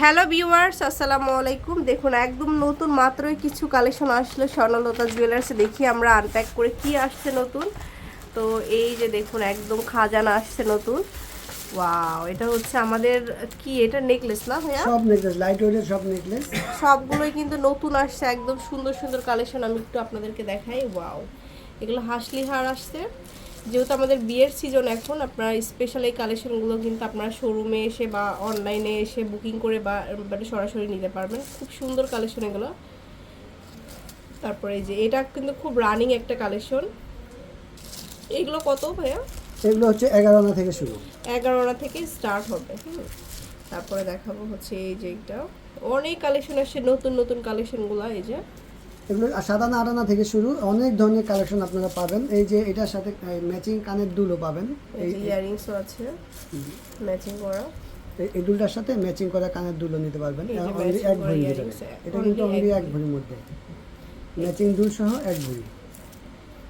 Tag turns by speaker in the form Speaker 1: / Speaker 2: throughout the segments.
Speaker 1: Hello viewers আসসালামু আলাইকুম। দেখুন একদম নতুন মাত্রই কিছু কালেকশন আসলো স্বর্ণলতা জুয়েলার্সে দেখি আমরা আনপ্যাক করে কি আসছে নতুন। তো এই যে দেখুন একদম খাজানা আসছে নতুন। ওয়াও এটা হচ্ছে আমাদের কি? এটা নেকলেস না ভাইয়া?
Speaker 2: সব নেকলেস লাইট ওয়েটের সব নেকলেস
Speaker 1: সবগুলোই কিন্তু নতুন আসছে একদম সুন্দর সুন্দর কালেকশন আমি একটু আপনাদেরকে দেখাই। ওয়াও এগুলো হাসলি হার আসছে। যেহেতু আমাদের বিয়ের সিজন এখন আপনারা স্পেশাল এই কালেকশনগুলো কিন্তু আপনারা শোরুমে এসে বা অনলাইনে এসে বুকিং করে বা মানে সরাসরি নিতে পারবেন। খুব সুন্দর কালেকশন এগুলো। তারপরে এই যে এটা কিন্তু খুব রানিং একটা কালেকশন এগুলো কত ভাইয়া?
Speaker 2: এগুলো হচ্ছে এগারো আনা থেকে শুরু।
Speaker 1: এগারোটা থেকে স্টার্ট হবে তারপরে দেখাবো হচ্ছে এই যে এটা অনেক কালেকশন আসছে নতুন নতুন কালেকশনগুলো এই যে।
Speaker 2: এগুলো সাত আনা আট আনা থেকে শুরু অনেক ধরনের কালেকশন আপনারা পাবেন। এই যে এটার সাথে ম্যাচিং কানের দুলও পাবেন।
Speaker 1: এই ইয়ারিংসও আছে। ম্যাচিং করা।
Speaker 2: এই- দুলটার সাথে ম্যাচিং করা কানের দুলও নিতে পারবেন। এক ভরি এটা কিন্তু অনলি
Speaker 1: এক
Speaker 2: ভরির মধ্যে। ম্যাচিং দুল সহ এক ভরি।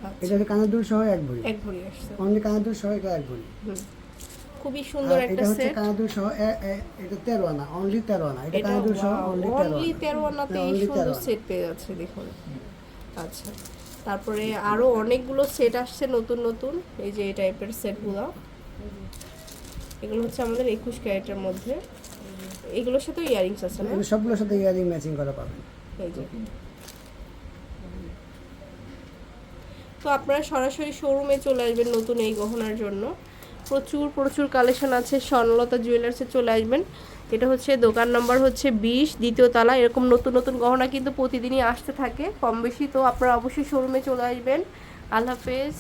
Speaker 1: আচ্ছা,
Speaker 2: এটা কানের দুল সহ এক ভরি।
Speaker 1: এক ভরি আসছে।
Speaker 2: অনলি কানের দুল সহ এটা এক ভরি।
Speaker 1: খুবই সুন্দর একটা সেট
Speaker 2: এটা তেরো আনা অনলি তেরো আনা এটা দুল সহ অনলি তেরো
Speaker 1: অনলি
Speaker 2: আনা।
Speaker 1: তেরো আনাতে এই সুন্দর সেট পেয়ে যাচ্ছে দেখুন। আচ্ছা তারপরে আরও অনেকগুলো সেট আসছে নতুন নতুন এই যে এই টাইপের সেটগুলো এগুলো হচ্ছে আমাদের একুশ ক্যারেটের মধ্যে। এগুলোর সাথে ইয়ারিংস আছে না?
Speaker 2: সবগুলোর সাথে ইয়ারিং ম্যাচিং করা পাবেন।
Speaker 1: এই যে। তো আপনারা সরাসরি শোরুমে চলে আসবেন নতুন এই গহনার জন্য। প্রচুর প্রচুর কালেকশন আছে। স্বর্ণলতা জুয়েলার্সে চলে আসবেন। এটা হচ্ছে দোকান নম্বর হচ্ছে বিশ, দ্বিতীয় তালা। এরকম নতুন নতুন গহনা কিন্তু প্রতিদিনই আসতে থাকে। কম বেশি তো আপনারা অবশ্যই শোরুমে চলে আসবেন। আল্লাহ হাফেজ।